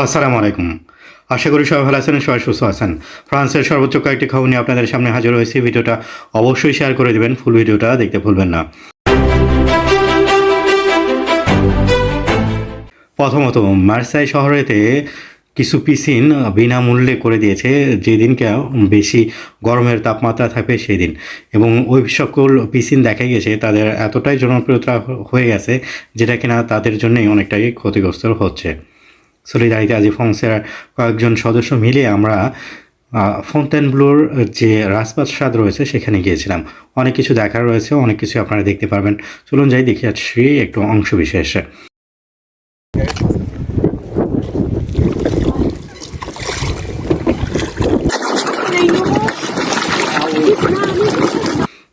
আসসালামু আলাইকুম। আশা করি সবাই ভালো আছেন, সবাই সুস্থ আছেন। ফ্রান্সের সর্বোচ্চ কয়েকটি খবর নিয়ে আপনাদের সামনে হাজির হয়েছি। ভিডিওটা অবশ্যই শেয়ার করে দেবেন ফুল ভিডিওটা দেখতে ভুলবেন না। প্রথমত, মার্সাই শহরেতে কিছু পিসিন বিনামূল্যে করে দিয়েছে, যেদিনকে বেশি গরমের তাপমাত্রা থাকবে সেই দিন এবং ওই সকল পিসিন দেখা গেছে, তাদের এতটাই জনপ্রিয়তা হয়ে গেছে, যেটা কিনা তাদের জন্যই অনেকটাই ক্ষতিগ্রস্ত হচ্ছে। সলিদারিতে আজি ফংসের কয়েকজন সদস্য মিলে আমরা ফন্টেন ব্লুর যে রাজপ্রাসাদ রয়েছে সেখানে গিয়েছিলাম। অনেক কিছু দেখার রয়েছে, অনেক কিছু আপনারা দেখতে পারবেন। চলুন যাই, দেখে যাচ্ছি একটু অংশ বিশেষ।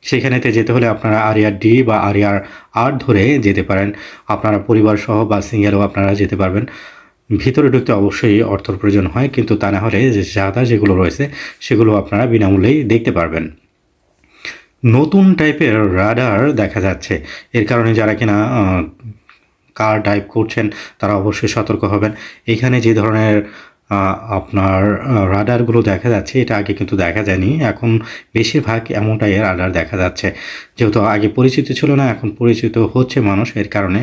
সেখানেতে যেতে হলে আপনারা আরিয়ার ডি বা আরিয়ার আর ধরে যেতে পারেন। আপনারা পরিবার সহ বা সিঙ্গেলও আপনারা যেতে পারবেন। ভিতরে ঢুকতে অবশ্যই অর্থর প্রয়োজন হয়, কিন্তু তা না হলে যে সাদা যেগুলো রয়েছে, সেগুলো আপনারা বিনামূল্যেই দেখতে পারবেন। নতুন টাইপের রাডার দেখা যাচ্ছে। এর কারণে যারা কিনা কার ড্রাইভ করছেন, তারা অবশ্যই সতর্ক হবেন। এখানে যে ধরনের আপনার রাডারগুলো দেখা যাচ্ছে, এটা আগে কিন্তু দেখা যায়নি। এখন বেশিরভাগ এমনটাই রাডার দেখা যাচ্ছে। যেহেতু আগে পরিচিত ছিল না, এখন পরিচিত হচ্ছে মানুষ, এর কারণে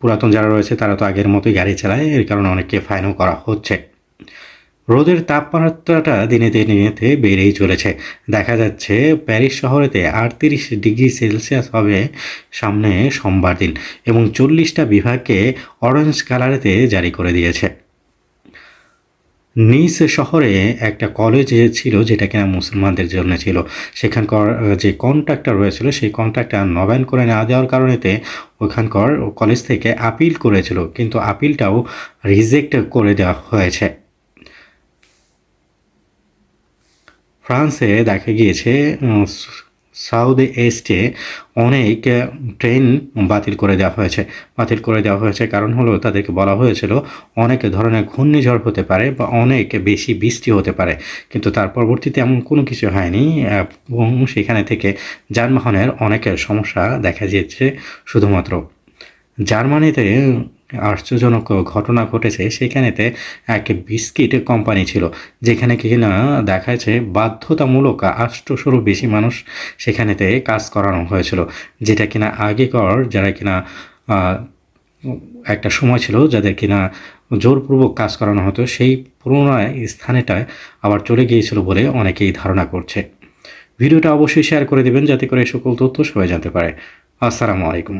পুরাতন যারা রয়েছে, তারা তো আগের মতোই গাড়ি চালায়, এর কারণে অনেককে ফাইনও করা হচ্ছে। রোদের তাপমাত্রাটা দিনে দিনে বেড়েই চলেছে। দেখা যাচ্ছে প্যারিস শহরেতে আটত্রিশ ডিগ্রি সেলসিয়াস হবে সামনে সোমবার দিন, এবং চল্লিশটা বিভাগকে অরেঞ্জ কালারেতে জারি করে দিয়েছে। নিস শহরে একটা কলেজ ছিল যেটা কিনা মুসলমানদের জন্য ছিল। সেখানকার যে কন্ট্রাক্টর রয়েছিল, সেই কন্ট্রাক্টটা নবায়ন করে না দেওয়ার কারণেতে ওখানকার কলেজ থেকে আপিল করেছিল, কিন্তু আপিলটাও রিজেক্ট করে দেওয়া হয়েছে। ফ্রান্সে দেখা গিয়েছে সাউথ ইস্টে অনেক ট্রেন বাতিল করে দেওয়া হয়েছে। বাতিল করে দেওয়া হয়েছে কারণ হলো তাদেরকে বলা হয়েছিল অনেক ধরনের ঘূর্ণিঝড় হতে পারে বা অনেক বেশি বৃষ্টি হতে পারে। কিন্তু তার পরবর্তীতে এমন কোনো কিছু হয়নি এবং সেখানে থেকে যানবাহনের অনেক সমস্যা দেখা যাচ্ছে শুধুমাত্র। জার্মানিতে আশ্চর্যজনক ঘটনা ঘটেছে। সেখানেতে এক বিস্কিট কোম্পানি ছিল, যেখানে কিনা দেখা যাচ্ছে বাধ্যতামূলক আষ্টশোরও বেশি মানুষ সেখানেতে কাজ করানো হয়েছিল, যেটা কিনা আগেকার যারা কিনা একটা সময় ছিল যাদের কিনা জোরপূর্বক কাজ করানো হতো, সেই পুনরায় স্থানেটায় আবার চলে গিয়েছিল বলে অনেকেই ধারণা করছে। ভিডিওটা অবশ্যই শেয়ার করে দেবেন, যাতে করে সকল তথ্য সবাই জানতে পারে। আসসালামু আলাইকুম।